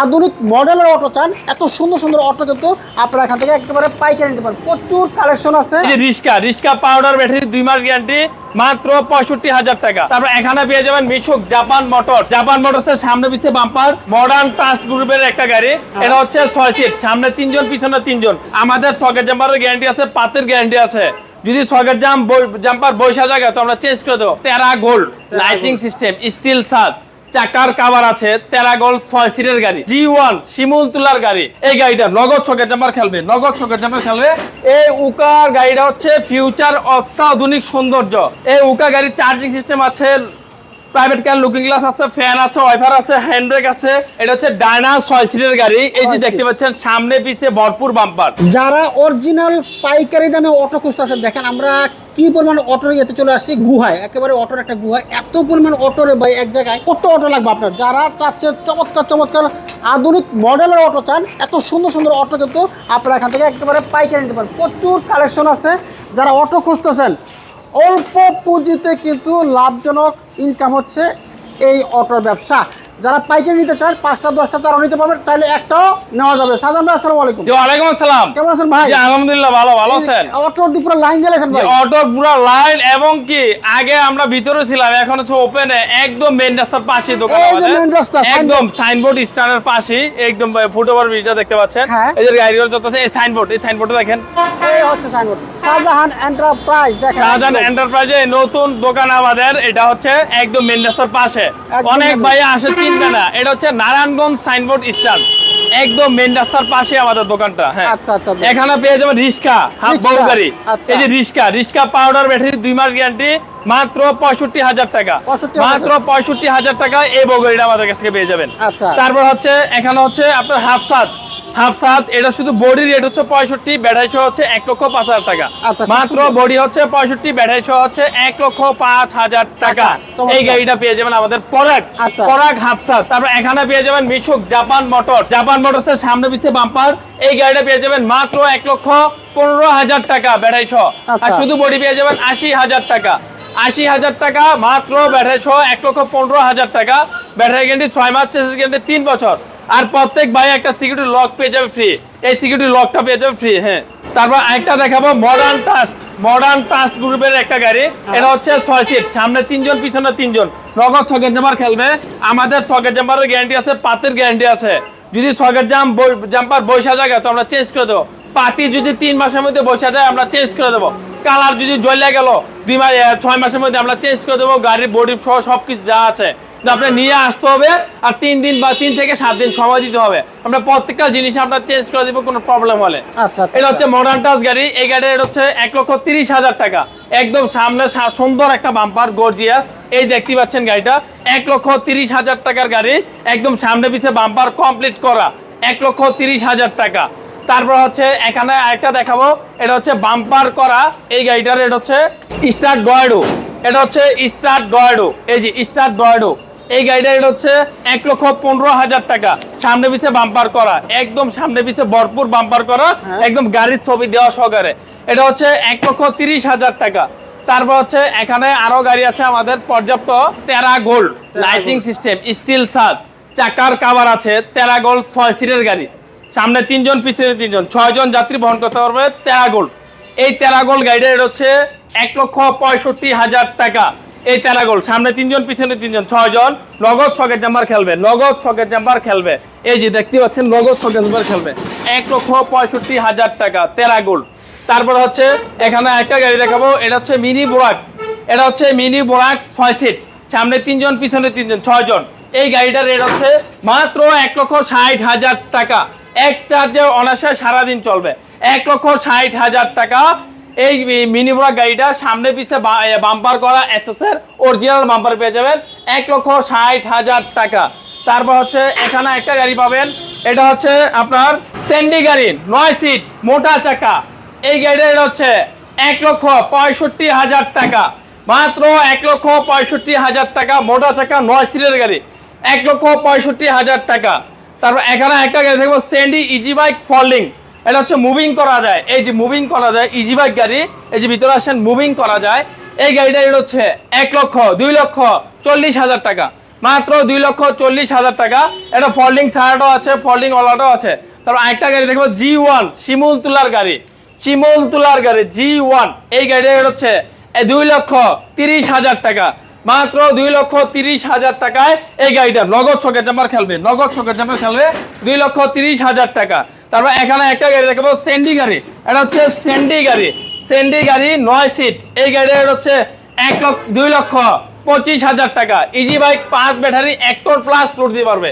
আধুনিক মডেলের অটো চান। এত সুন্দর সুন্দর অটো কিন্তু আপনারা এখান থেকে একেবারে পাইকারি নিতে পারেন প্রচুর কালেকশন আছে। এই যে রিস্কা রিস্কা পাউডার ব্যাটারি দুই মাস গ্যারান্টি মাত্র পঁয়ষট্টি হাজার টাকা। তারপর এখানে পেয়ে যাবেন মিশুক জাপান মোটর জাপান মোটরসের সামনে পিছিয়ে বাম্পার মডার্ন ট্রাস্ট গ্রুপের একটা গাড়ি। এটা হচ্ছে ছয় সিট সামনে তিনজন পিছনে তিনজন। আমাদের সকেট জাম্পারের গ্যারান্টি আছে পাতের গ্যারান্টি আছে। যদি সকেট জাম জাম্পার বৈশা জায়গা তো আমরা চেঞ্জ করে দেবো। তেরা গোল্ড লাইটিং সিস্টেম স্টিল সাত চাকার কাভার আছে তেরাগল ছয় সিটের গাড়ি জি ওয়ান শিমুল তুলার গাড়ি। এই গাড়িটা নগদ ছকের জাম্পার খেলবে নগদ ছকের জাম্পার খেলবে। এই উকার গাড়িটা হচ্ছে ফিউচার অত্যাধুনিক সৌন্দর্য। এই উকা গাড়ির চার্জিং সিস্টেম আছে প্রাইভেট কার লুকিং গ্লাস আছে ফ্যান আছে ওয়াইফার আছে হ্যান্ড ব্রেক আছে। এটা হচ্ছে ডায়না ছয় সিটের গাড়ি। এই যে দেখতে পাচ্ছেন সামনে পিছে ভরপুর বাম্পার যারা অরিজিনাল পাইকারি দামে অটো খুঁজতেছেন দেখেন আমরা কি পরিমাণ অটো ইয়েতে চলে আসছি? গুহায়, একেবারে অটোর একটা গুহায়। এত পরিমাণ অটো রে ভাই, এক জায়গায় কত অটো লাগবে আপনার? যারা চাচ্ছে চমৎকার চমৎকার আধুনিক মডেলের অটো চান, এত সুন্দর সুন্দর অটো কিন্তু আপনারা এখান থেকে একেবারে পাইকারি নিতে পারেন। প্রচুর কালেকশন আছে। যারা অটো খুঁজতেছেন, অল্প পুঁজিতে কিন্তু লাভজনক ইনকাম হচ্ছে এই অটোর ব্যবসা। যারা পাইকারি নিতে চান পাঁচটা দশটা তারা নিতে পারবেন চাইলে একটাও নেওয়া যাবে। সাজান ভাই আসসালামু আলাইকুম। ওয়ালাইকুম আসসালাম। কেমন আছেন ভাই? জি আলহামদুলিল্লাহ ভালো ভালো আছেন। অটোর দিয়ে পুরো লাইন দিয়েছেন ভাই। অটোর পুরো লাইন এবং কি আগে আমরা ভিতরে ছিলাম এখন হচ্ছে ওপেনে একদম মেইন রাস্তার পাশে দোকান এই যে main রাস্তা, একদম সাইনবোর্ড স্ট্যান্ডের পাশে একদম ফুটওভার ব্রিজটা দেখতে পাচ্ছেন। হ্যাঁ। এই যে গাড়িগুলো যত আছে এই সাইনবোর্ড এই সাইনবোর্ডে দেখেন। এই হচ্ছে সাইনবোর্ড শাহজাহান এন্টারপ্রাইজ দেখেন। শাহজাহান এন্টারপ্রাইজে নতুন দোকান আমাদের এটা হচ্ছে একদম মেইন রাস্তার পাশে। অনেক। ভাই আসে চিনবে না এটা হচ্ছে নারায়ণগঞ্জ সাইনবোর্ড স্ট্যান্ড। একদম মেন রাস্তার পাশে আমাদের দোকানটা হ্যাঁ। আচ্ছা, আচ্ছা, আচ্ছা। এখানে পেয়ে যাবেন রিস্কা হাফ বড় গাড়ি আচ্ছা। এই যে রিস্কা রিস্কা পাউডার ব্যাটারি দুই মাস গ্যারান্টি মাত্র পঁয়ষট্টি হাজার টাকা। মাত্র পঁয়ষট্টি হাজার টাকা এই বগড়িটা আমাদের কাছ থেকে পেয়ে যাবেন। আচ্ছা। তারপর হচ্ছে এখানে হচ্ছে আপনার হাফ সাত। হাফ সাত এটা শুধু বডি রেট হচ্ছে পঁয়ষট্টি হচ্ছে এক লক্ষ পাঁচ হাজার টাকা। আচ্ছা, মাত্র বডি হচ্ছে পঁয়ষট্টি হচ্ছে এক লক্ষ পাঁচ হাজার টাকা। এই গাড়িটা পেয়ে যাবেন আমাদের পরাগ। আচ্ছা। পরাগ হাফসাত তারপর এখানে পেয়ে যাবেন মিশুক জাপান মোটর জাপান মোটরসের সামনে পিছিয়ে বাম্পার এই গাড়িটা পেয়ে যাবেন মাত্র এক লক্ষ পনেরো হাজার টাকা সহ। আর আচ্ছা। শুধু বডি পেয়ে যাবেন আশি হাজার টাকা। আশি হাজার টাকা মাত্র সহ এক লক্ষ পনেরো হাজার টাকা। ব্যাটারি গ্যারান্টি ছয় মাস চেসিস গ্যারান্টি তিন বছর। আর প্রত্যেক ভাই একটা সিকিউরিটি লক পেয়ে যাবে ফ্রি এই সিকিউরিটি লকটা পেয়ে যাবে ফ্রি হ্যাঁ। তারপর একটা দেখাবো মডার্ন টাস্ট মডার্ন টাস্ট গ্রুপের একটা গাড়ি। এটা হচ্ছে ছয় সিট সামনে তিনজন পিছনে তিনজন। নগদ ছকেট জাম্পার খেলবে। আমাদের ছকেট জাম্পারের গ্যারান্টি আছে পাতের গ্যারান্টি আছে। যদি ছকেট জাম জাম্পার বৈশা জায়গা তো আমরা চেঞ্জ করে দেবো। পাতি যদি তিন মাসের মধ্যে বসে যায় আমরা চেঞ্জ করে দেবো। কালার যদি জ্বলে গেল দুই মাস ছয় মাসের মধ্যে আমরা চেঞ্জ করে দেবো। গাড়ির বডি সহ সব কিছু যা আছে। তো আপনি নিয়ে আসতে হবে আর তিন দিন বা তিন থেকে সাত দিন সময় দিতে হবে। আমরা প্রত্যেকটা জিনিস আপনার চেঞ্জ করে দেবো কোনো প্রবলেম হলে। আচ্ছা আচ্ছা এটা হচ্ছে মডার্ন টাচ গাড়ি। এই গাড়ির হচ্ছে এক লক্ষ তিরিশ হাজার টাকা। একদম সামনে সুন্দর একটা বাম্পার গর্জিয়াস এই দেখতে পাচ্ছেন গাড়িটা। এক লক্ষ তিরিশ হাজার টাকার গাড়ি। একদম সামনে পিছে বাম্পার কমপ্লিট করা। এক লক্ষ তিরিশ হাজার টাকা। তারপর হচ্ছে এখানে একটা দেখাবো। এটা হচ্ছে বাম্পার করা। এই গাড়িটার এটা হচ্ছে স্টার্ট ডয়েডো এটা হচ্ছে স্টার্ট ডয়েডো এই যে স্টার্ট ডয়েডো এই গাড়িটা এটা হচ্ছে এক লক্ষ পনেরো হাজার টাকা। সামনে পিছে বাম্পার করা একদম সামনে পিছে ভরপুর বাম্পার করা হ্যাঁ। একদম গাড়ির ছবি দেওয়া সহকারে। এটা হচ্ছে এক লক্ষ তিরিশ হাজার টাকা। তারপর হচ্ছে এখানে আরও গাড়ি আছে আমাদের পর্যাপ্ত তেরা গোল্ড লাইটিং সিস্টেম স্টিল সাত চাকার কাভার আছে তেরা গোল্ড ছয় সিটের গাড়ি। সামনে তিনজন পিছনে তিনজন ছয়জন যাত্রী বহন করতে পারবে তেরা গোল্ড। এই তেরা গোল্ড গাড়িটা এটা হচ্ছে এক লক্ষ পঁয়ষট্টি হাজার টাকা। এই তেরা গোল্ড সামনে তিনজন, পিছনে তিনজন, ছয়জন। নগদ ছকের জাম্পার খেলবে নগদ ছকের জাম্পার খেলবে। এই যে দেখতে পাচ্ছেন নগদ ছকের জাম্পার খেলবে। এক লক্ষ পঁয়ষট্টি হাজার টাকা, তেরা গোল্ড তারপর হচ্ছে, এখানে একটা গাড়ি দেখাবো, এটা হচ্ছে মিনি বোরাক। এটা হচ্ছে মিনি বোরাক ছয় সিট সামনে তিনজন, পিছনে তিনজন, ছয়জন। এই গাড়িটার রেট হচ্ছে মাত্র এক লক্ষ ষাট হাজার টাকা। এক চার্জে অনায়াসে সারাদিন চলবে। এক লক্ষ ষাট হাজার টাকা এই মিনি বোরাক গাড়িটা সামনে পিছে বাম্পার করা এসএসের অরিজিনাল বাম্পার পেয়ে যাবেন। এক লক্ষ ষাট হাজার টাকা। তারপর হচ্ছে এখানে একটা গাড়ি পাবেন। এটা হচ্ছে আপনার স্যান্ডি গাড়ি, নয় সিট মোটা চাকা। এই গাড়িটা এটা হচ্ছে এক লক্ষ পঁয়ষট্টি হাজার টাকা। মাত্র এক লক্ষ পঁয়ষট্টি হাজার টাকা, মোটা চাকা, নয় সিটের গাড়ি। এক লক্ষ পঁয়ষট্টি হাজার টাকা। তারপর এখানে একটা গাড়ি দেখব স্যান্ডি ইজি বাইক ফল্ডিং এটা হচ্ছে মুভিং করা যায়। এই যে মুভিং করা যায় ইজি বাইক গাড়ি, এই যে ভিতরে আসেন মুভিং করা যায়। এই গাড়িটা এটা হচ্ছে এক লক্ষ, দুই লক্ষ চল্লিশ হাজার টাকা। মাত্র দুই লক্ষ চল্লিশ হাজার টাকা। এটা ফোল্ডিং ছাড়াটাও আছে ফোল্ডিং ওলাটাও আছে। তারপর আরেকটা গাড়ি দেখব জি ওয়ান শিমুল তুলার গাড়ি। শিমুল তুলার গাড়ি জি ওয়ান এই গাড়িটা এটা হচ্ছে দুই লক্ষ তিরিশ হাজার টাকা। মাত্র দুই লক্ষ তিরিশ হাজার টাকায় এই গাড়িটা। নগদ ছকের জাম্পার খেলবে, নগদ ছকের জাম্পার খেলবে দুই লক্ষ তিরিশ হাজার টাকা। তারপর এখানে একটা গাড়ি দেখাবো সেন্ডি গাড়ি। এটা হচ্ছে সেন্ডি গাড়ি। সেন্ডি গাড়ি নয় সিট এই গাড়ির হচ্ছে এক লক্ষ, দুই লক্ষ পঁচিশ হাজার টাকা। ইজি বাইক পাঁচ ব্যাটারি এক টোন প্লাস লোড দিতে পারবে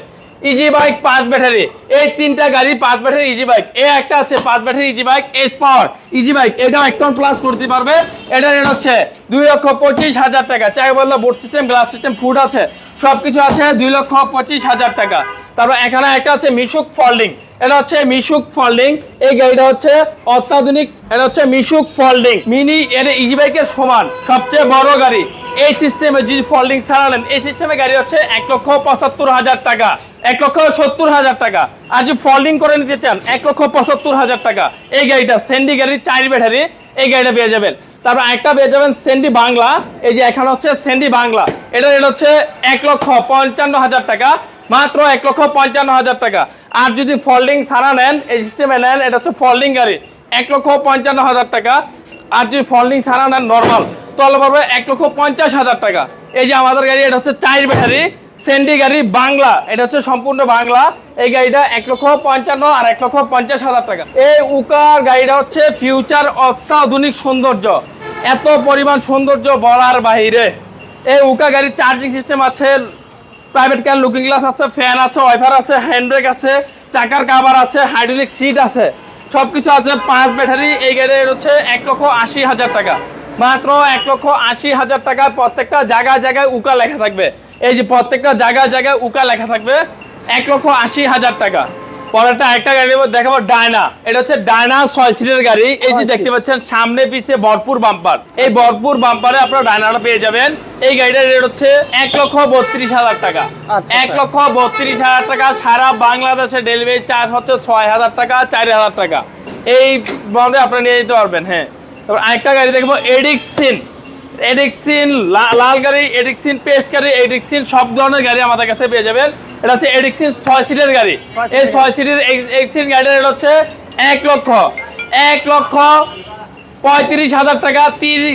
ইজি বাইক পাঁচ ব্যাটারি এই তিনটা গাড়ি, পাঁচ ব্যাটারি ইজি বাইক এ একটা আছে, পাঁচ battery easy bike S power easy bike এটাও এক টন প্লাস দিতে পারবে এটা রেট হচ্ছে দুই লক্ষ পঁচিশ হাজার টাকা। চাই বলল board system glass system food আছে। সবকিছু আছে দুই লক্ষ পঁচিশ হাজার টাকা। তারপর এখানে একটা আছে মিশুক ফল্ডিং এটা হচ্ছে মিশুক ফল্ডিং এই গাড়িটা হচ্ছে অত্যাধুনিক, এটা হচ্ছে মিশুক ফল্ডিং মিনি এর ইজি বাইকের সমান, সবচেয়ে বড় গাড়ি। এই সিস্টেমে যদি ফল্ডিং ছাড়ালেন, এই সিস্টেমে গাড়ি হচ্ছে এক লক্ষ পঁচাত্তর হাজার টাকা, এক লক্ষ সত্তর হাজার টাকা। আর যদি ফল্ডিং করে নিতে চান, এক লক্ষ পঁচাত্তর হাজার টাকা। এই গাড়িটা সেন্ডি গাড়ির চার ব্যাটারি, এই গাড়িটা পেয়ে যাবেন। তারপর একটা পেয়ে যাবেন সেন্ডি বাংলা, এই যে এখানে হচ্ছে সেন্ডি বাংলা। এটা রেট হচ্ছে এক লক্ষ পঞ্চান্ন হাজার টাকা। মাত্র এক লক্ষ পঞ্চান্ন হাজার টাকা। আর যদি ফল্ডিং সারা নেন, এই সিস্টেমে নেন, এটা হচ্ছে ফল্ডিং গাড়ি। এক লক্ষ পঞ্চান্ন হাজার টাকা। আর যদি ফল্ডিং সারা নেন নর্মাল তাহলে পারবে এক লক্ষ পঞ্চাশ হাজার টাকা। এই যে আমাদের গাড়ি, এটা হচ্ছে চার ব্যাটারি। সেন্ডি গাড়ি বাংলা। এটা হচ্ছে সম্পূর্ণ বাংলা। এই গাড়িটা এক লক্ষ পঞ্চান্ন আর এক লক্ষ পঞ্চাশ হাজার টাকা। এই উকার গাড়িটা হচ্ছে ফিউচার অত্যাধুনিক সৌন্দর্য। এত পরিমাণ সৌন্দর্য বলার বাহিরে। এই উকা গাড়ির চার্জিং সিস্টেম আছে প্রাইভেট কার লুকিং গ্লাস আছে ফ্যান আছে ওয়াইফার আছে হ্যান্ডব্রেক আছে, চাকার কাভার আছে হাইড্রোলিক সিট আছে। সব কিছু আছে, পাঁচ ব্যাটারি এই গাড়ির হচ্ছে এক লক্ষ আশি হাজার টাকা। মাত্র এক লক্ষ আশি হাজার টাকা, প্রত্যেকটা জায়গায় জায়গায় উকা লেখা থাকবে। এই যে প্রত্যেকটা জায়গায় জায়গায় উকা লেখা থাকবে, এক লক্ষ আশি হাজার টাকা। পরেরটা একটা গাড়ি দেখাবো ডায়না। এটা হচ্ছে ডায়না ছয় সিটের গাড়ি। এই যে দেখতে পাচ্ছেন সামনে পিছে ভরপুর বাম্পার। এই ভরপুর বাম্পারে আপনারা ডায়নাটা পেয়ে যাবেন। এই গাড়িটার রেট হচ্ছে এক লক্ষ বত্রিশ হাজার টাকা। আচ্ছা, এক আচ্ছা। লক্ষ বত্রিশ হাজার টাকা সারা বাংলাদেশে ডেলিভারি চার্জ হচ্ছে ছয় হাজার টাকা চার হাজার টাকা। এই বন্ধে আপনারা নিয়ে যেতে পারবেন হ্যাঁ। তারপর আরেকটা গাড়ি দেখব এডিক্সিন। এডিক্সিন লাল গাড়ি এডিক্সিন পেস্ট গাড়ি এডিক্সিন সব ধরনের গাড়ি আমাদের কাছে পেয়ে যাবেন। এটা হচ্ছে এডিক্সিন ছয় সিটের গাড়ি। এই ছয় সিটের এডিক্সিন গাড়ির রেট হচ্ছে এক লক্ষ। এক লক্ষ পঁয়ত্রিশ হাজার টাকা।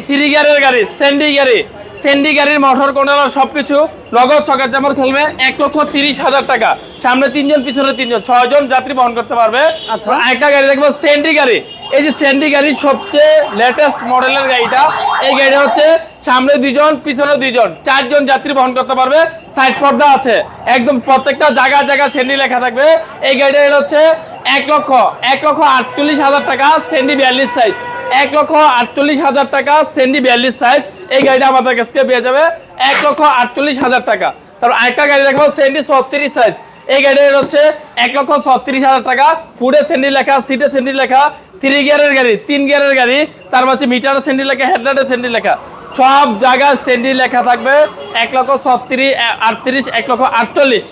থ্রি গিয়ারের গাড়ি সেন্ডি গাড়ি। সেন্ডি গাড়ির মোটর কন্ট্রোলার সবকিছু। নগদ সকেট জামার খেলবে এক লক্ষ তিরিশ হাজার টাকা। সামনে তিনজন পিছনে তিনজন ছয়জন যাত্রী বহন করতে পারবে। আচ্ছা। একটা গাড়ি দেখব সেন্ডি গাড়ি। এই যে সেন্ডি গাড়ির সবচেয়ে লেটেস্ট মডেলের গাড়িটা এই গাড়ি হচ্ছে সামনে দুইজন, পিছনে দুইজন। চারজন যাত্রী বহন করতে পারবে। সাইড পর্দা আছে। একদম প্রত্যেকটা জায়গা জায়গা সেন্ডি লেখা থাকবে। এই গাড়িটা হচ্ছে এক লক্ষ এক লক্ষ আটচল্লিশ হাজার টাকা সেন্ডি বিয়াল্লিশ সাইজ এক লক্ষ আটচল্লিশ হাজার টাকা সেন্ডি বিয়াল্লিশ সাইজ এই গাড়িটা আমাদের কাছে পেয়ে যাবে এক লক্ষ আটচল্লিশ হাজার টাকা। তারপর আরেকটা গাড়ি দেখব সেন্ডি ছত্রিশ সাইজ এই গাড়ির হচ্ছে এক লক্ষ ছত্রিশ হাজার টাকা। ফুডে সেন্ডি লেখা সিটে সেন্ডি লেখা থ্রি গিয়ারের গাড়ি, তিন গিয়ারের গাড়ি। তারপর হচ্ছে মিটারের সেন্ডি লেখা হেডলাইটে সেন্ডি লেখা। সব জায়গায় সেন্ডি লেখা থাকবে। এক লক্ষ ছত্রিশ আটত্রিশ এক লক্ষ আটচল্লিশ।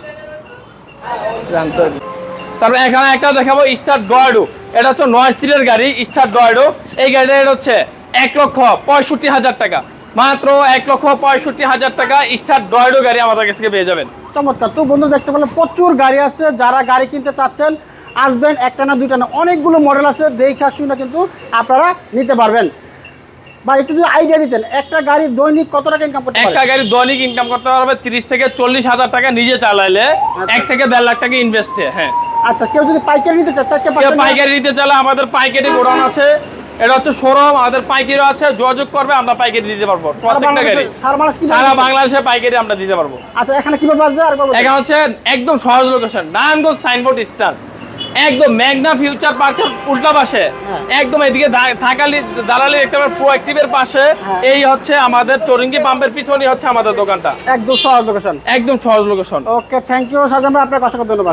তারপর এখানে একটা দেখাবো স্টার ডয়েডো। এটা হচ্ছে নয় সিটের গাড়ি স্টার ডয়েডো। এই গাড়িটা এটা হচ্ছে এক লক্ষ পঁয়ষট্টি হাজার টাকা। মাত্র এক লক্ষ পঁয়ষট্টি হাজার টাকা স্টার ডয়েডো গাড়ি আমাদের কাছে পেয়ে যাবেন। চমৎকার। তো বন্ধু দেখতে পেলেন প্রচুর গাড়ি আছে। যারা গাড়ি কিনতে চাচ্ছেন আসবেন একটা না দুইটা না অনেকগুলো মডেল আছে দেখা শুনে কিন্তু আপনারা নিতে পারবেন। বা একটু যদি আইডিয়া দিতেন একটা গাড়ি দৈনিক কত টাকা ইনকাম করতে একটা পারে গাড়ি দৈনিক ইনকাম করতে পারবে তিরিশ থেকে চল্লিশ হাজার টাকা নিজে চালাইলে আচ্ছা। এক থেকে লাখ টাকা ইনভেস্টে হ্যাঁ। আচ্ছা কেউ যদি পাইকারি নিতে চায় চারটে পাঁচটা পাইকারি নিতে চাইলে আমাদের পাইকারি গোডাউন আছে এটা হচ্ছে শোরুম আমাদের পাইকারিও আছে যোগাযোগ করবে আমরা পাইকারি দিতে পারব প্রত্যেকটা গাড়ি। সারা বাংলাদেশ পাইকারি আমরা দিতে পারব। আচ্ছা এখানে কীভাবে আসবে আর এখানে হচ্ছে একদম সহজ লোকেশন নারায়ণগঞ্জ সাইনবোর্ড স্টার একদম ম্যাগনা ফিউচার পার্কের উল্টা পাশে। হ্যাঁ। একদম এদিকে থাকালি দালালি একেবারে প্রোঅ্যাক্টিভের পাশে। হ্যাঁ। এই হচ্ছে আমাদের চরিঙ্গি পাম্পের পিছনেই হচ্ছে আমাদের দোকানটা। একদম সহজ লোকেশন একদম সহজ লোকেশন ওকে থ্যাংক ইউ সাজান ভাই আপনার অসংখ্য ধন্যবাদ।